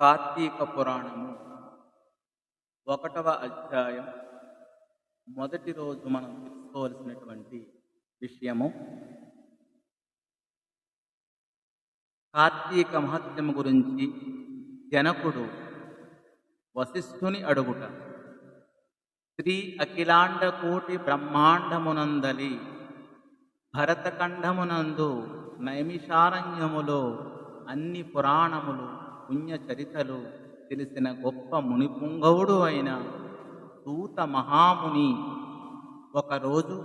కార్తీక పురాణము ఒకటవ అధ్యాయం. మొదటి రోజు మనం తెలుసుకోవలసినటువంటి విషయము కార్తీక మహత్యము గురించి జనకుడు వశిష్ఠుని అడుగుట. శ్రీ అఖిలాండ కోటి బ్రహ్మాండమునందలి భరతఖండమునందు నైమిషారణ్యములో అన్ని పురాణములు పుణ్యచరితలు తెలిసిన గొప్ప మునిపుంగవుడు అయిన సూత మహాముని. ఒకరోజు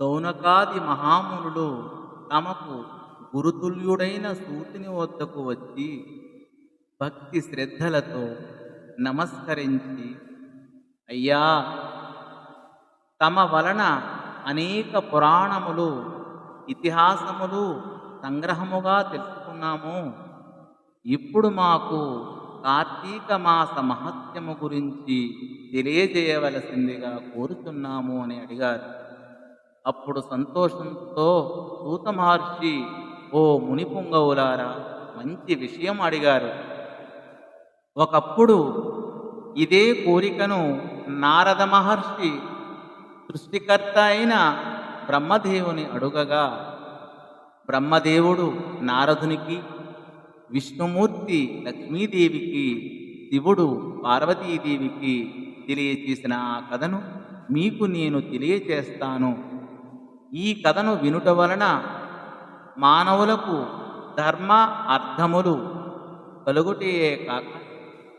సౌనకాది మహామునులు తమకు గురుతుల్యుడైన సూతిని వద్దకు వచ్చి భక్తి శ్రద్ధలతో నమస్కరించి అయ్యా తమ వలన అనేక పురాణములు ఇతిహాసములు సంగ్రహముగా తెలుసుకున్నాము. ఇప్పుడు మాకు కార్తీక మాస మహత్యము గురించి తెలియజేయవలసిందిగా కోరుతున్నాము అని అడిగారు. అప్పుడు సంతోషంతో సూత మహర్షి ఓ మునిపుంగవులారా మంచి విషయం అడిగారు. ఒకప్పుడు ఇదే కోరికను నారద మహర్షి సృష్టికర్త అయిన బ్రహ్మదేవుని అడుగగా బ్రహ్మదేవుడు నారదునికి విష్ణుమూర్తి లక్ష్మీదేవికి శివుడు పార్వతీదేవికి తెలియచేసిన ఆ కథను మీకు నేను తెలియచేస్తాను. ఈ కథను వినుట వలన మానవులకు ధర్మ అర్థములు కలుగుటయే కాక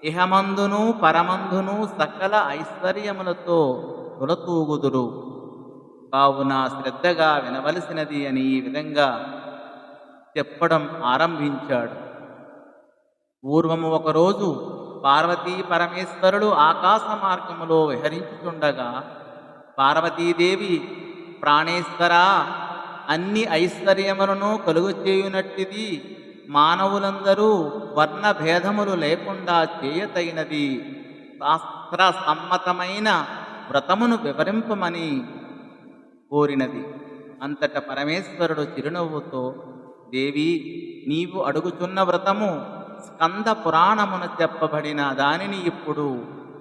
ఇహమందును పరమందును సకల ఐశ్వర్యములతో తులతూగుదురు. కావున శ్రద్ధగా వినవలసినది అని ఈ విధంగా చెప్పడం ఆరంభించాడు. పూర్వము ఒకరోజు పార్వతీ పరమేశ్వరుడు ఆకాశ మార్గములో విహరించుతుండగా పార్వతీదేవి ప్రాణేశ్వర అన్ని ఐశ్వర్యములను కలుగు చేయునట్టిది మానవులందరూ వర్ణ భేదములు లేకుండా చేయతగినది శాస్త్ర సమ్మతమైన వ్రతమును వివరింపమని కోరినది. అంతట పరమేశ్వరుడు చిరునవ్వుతో దేవి నీవు అడుగుచున్న వ్రతము స్కంద పురాణమున చెప్పబడిన దానిని ఇప్పుడు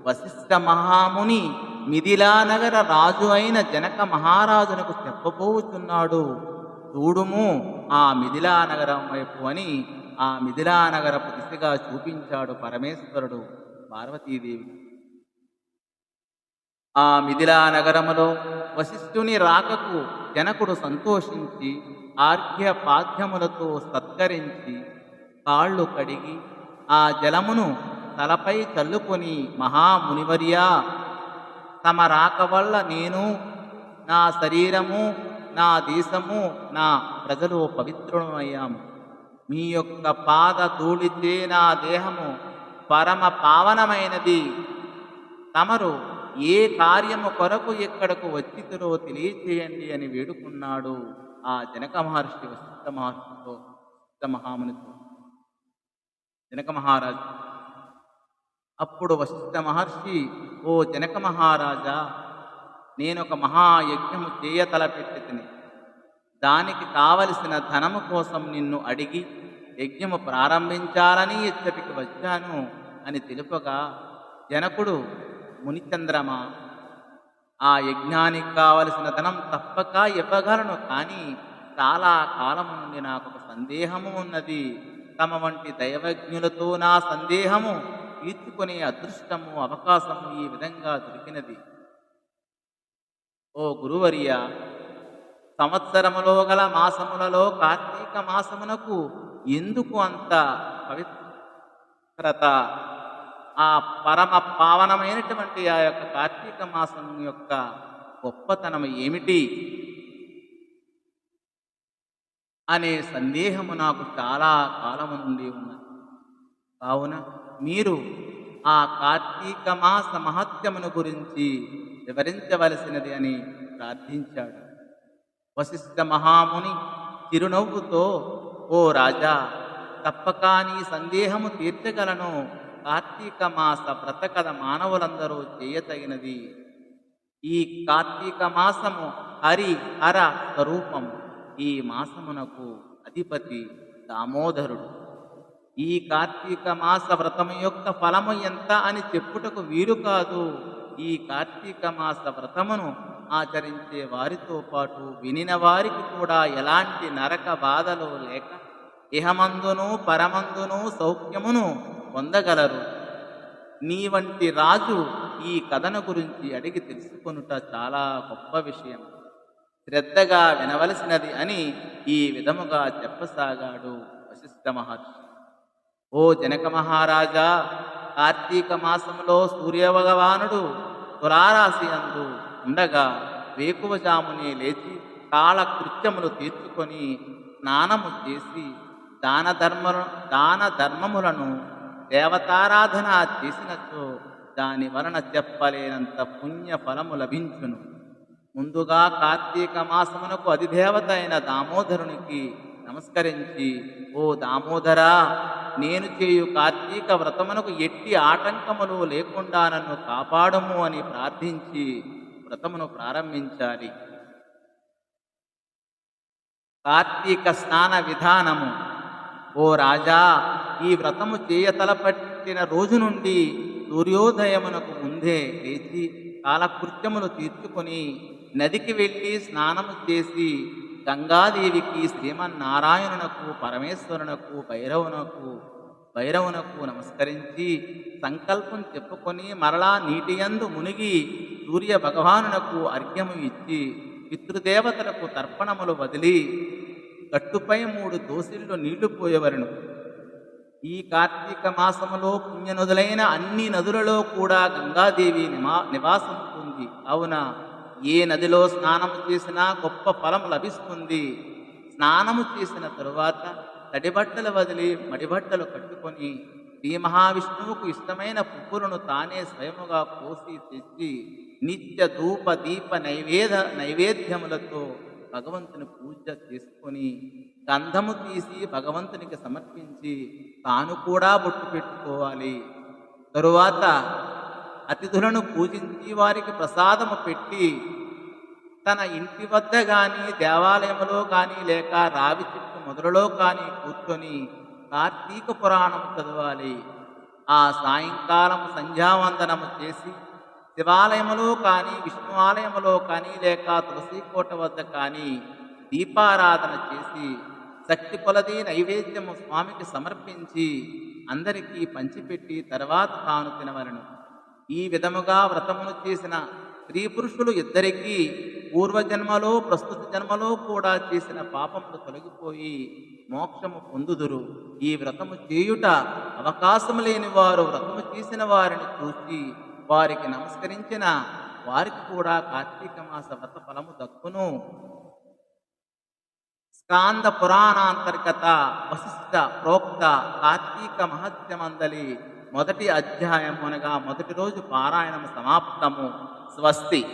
వశిష్ఠ మహాముని మిథిలానగర రాజు అయిన జనక మహారాజునకు చెప్పబోచున్నాడు. చూడుము ఆ మిథిలానగరం వైపు అని ఆ మిథిలానగరపు దిశగా చూపించాడు పరమేశ్వరుడు పార్వతీదేవి. ఆ మిథిలా నగరములో వశిష్ఠుని రాకకు జనకుడు సంతోషించి ఆర్ఘ్య పాద్యములతో సత్కరించి కాళ్ళు కడిగి ఆ జలమును తలపై చల్లుకొని మహామునివర్యా తమ రాక వల్ల నేను నా శరీరము నా దేశము నా ప్రజలు పవిత్రమయ్యాము మీ యొక్క పాద ధూళితే నా దేహము పరమ పావనమైనది. తమరు ఏ కార్యము కొరకు ఇక్కడకు వచ్చితురో తెలియచేయండి అని వేడుకున్నాడు ఆ జనక మహర్షి వశిష్ఠ మహర్షితో మహామునితో. జనక మహారాజు. అప్పుడు వశిష్ఠ మహర్షి ఓ జనక మహారాజా నేను ఒక మహాయజ్ఞము చేయ తలపెట్టి దానికి కావలసిన ధనము కోసం నిన్ను అడిగి యజ్ఞము ప్రారంభించాలని ఇచ్చటికి వచ్చాను అని తెలుపగా జనకుడు మునిచంద్రమ ఆ యజ్ఞానికి కావలసిన ధనం తప్పక ఇవ్వగలను కానీ చాలా కాలము నుండి నాకు ఒక సందేహము ఉన్నది. తమ వంటి దైవజ్ఞులతో నా సందేహము తీర్చుకునే అదృష్టము అవకాశము ఈ విధంగా దొరికినది. ఓ గురువర్య సంవత్సరములో గల మాసములలో కార్తీక మాసమునకు ఎందుకు అంత పవిత్రత? ఆ పరమ పావనమైనటువంటి ఆ యొక్క కార్తీక మాసం యొక్క గొప్పతనం ఏమిటి? అనే సందేహము నాకు చాలా కాలము నుండి ఉన్నది. కావున మీరు ఆ కార్తీక మాస మహత్యమును గురించి వివరించవలసినది అని ప్రార్థించాడు. వశిష్ఠ మహాముని చిరునవ్వుతో ఓ రాజా తప్పక నీ సందేహము తీర్చగలను. కార్తీక మాస వ్రతకథ మానవులందరూ చేయతగినది. ఈ కార్తీక మాసము హరి హర స్వరూపము. ఈ మాసమునకు అధిపతి దామోదరుడు. ఈ కార్తీక మాస వ్రతము యొక్క ఫలము ఎంత అని చెప్పుటకు వీలు కాదు. ఈ కార్తీక మాస వ్రతమును ఆచరించే వారితో పాటు వినిన వారికి కూడా ఎలాంటి నరక బాధలు లేక ఇహమందును పరమందును సౌఖ్యమును పొందగలరు. నీ వంటి రాజు ఈ కథను గురించి అడిగి తెలుసుకొనుట చాలా గొప్ప విషయం శ్రద్ధగా వినవలసినది అని ఈ విధముగా చెప్పసాగాడు వశిష్ఠ మహర్షి. ఓ జనక మహారాజా కార్తీక మాసంలో సూర్యభగవానుడు తులారాశి అందు ఉండగా వేకువజామునే లేచి కాలకృత్యములు తీర్చుకొని స్నానము చేసి దాన ధర్మ దాన ధర్మములను దేవతారాధన చేసినచో దాని వలన చెప్పలేనంత పుణ్య ఫలము లభించును. ముందుగా కార్తీక మాసమునకు అధిదేవత అయిన దామోదరునికి నమస్కరించి ఓ దామోదరా నేను చేయు కార్తీక వ్రతమునకు ఎట్టి ఆటంకములు లేకుండా నన్ను కాపాడము అని ప్రార్థించి వ్రతమును ప్రారంభించాలి. కార్తీక స్నాన విధానము. ఓ రాజా ఈ వ్రతము చేయ తలపట్టిన రోజు నుండి సూర్యోదయమునకు ముందే లేచి కాలకృత్యములు తీర్చుకొని నదికి వెళ్ళి స్నానము చేసి గంగాదేవికి శ్రీమన్నారాయణునకు పరమేశ్వరునకు భైరవునకు భైరవునకు నమస్కరించి సంకల్పం చెప్పుకొని మరలా నీటియందు మునిగి సూర్య భగవానునకు అర్ఘ్యము ఇచ్చి పితృదేవతలకు తర్పణములు వదిలి గట్టుపై మూడు దోసిళ్ళు నీళ్ళు పోయేవరను ఈ కార్తీక మాసములో పుణ్యనదులైన అన్ని నదులలో కూడా గంగాదేవి నిమా నివాసం ఉంది అవునా ఏ నదిలో స్నానము చేసినా గొప్ప ఫలం లభిస్తుంది. స్నానము చేసిన తరువాత తడిబట్టలు వదిలి మడిబట్టలు కట్టుకొని శ్రీ మహావిష్ణువుకు ఇష్టమైన పువ్వులను తానే స్వయముగా కోసి తెచ్చి నిత్య ధూప దీప నైవేద నైవేద్యములతో భగవంతుని పూజ చేసుకొని గంధము తీసి భగవంతునికి సమర్పించి తాను కూడా బొట్టు పెట్టుకోవాలి. తరువాత అతిథులను పూజించి వారికి ప్రసాదము పెట్టి తన ఇంటి వద్ద కానీ దేవాలయంలో కానీ లేక రావి చెట్టు మొదలలో కానీ కూర్చొని కార్తీక పురాణం చదవాలి. ఆ సాయంకాలం సంధ్యావందనము చేసి శివాలయములో కానీ విష్ణు ఆలయములో కానీ లేక తులసీకోట వద్ద కానీ దీపారాధన చేసి శక్తి కొలది నైవేద్యము స్వామికి సమర్పించి అందరికీ పంచిపెట్టి తర్వాత తాను తినవలను. ఈ విధముగా వ్రతమును చేసిన స్త్రీ పురుషులు ఇద్దరికీ పూర్వజన్మలో ప్రస్తుత జన్మలో కూడా చేసిన పాపములు తొలగిపోయి మోక్షము పొందుదురు. ఈ వ్రతము చేయుట అవకాశం లేని వారు వ్రతము చేసిన వారిని చూసి వారికి నమస్కరించిన వారికి కూడా కార్తీక మాస వ్రత ఫలము దక్కును. స్కాంద పురాణాంతర్గత వశిష్ట ప్రోక్త కార్తీక మహత్యమందలి మొదటి అధ్యాయం అనగా మొదటి రోజు పారాయణము సమాప్తము. స్వస్తి.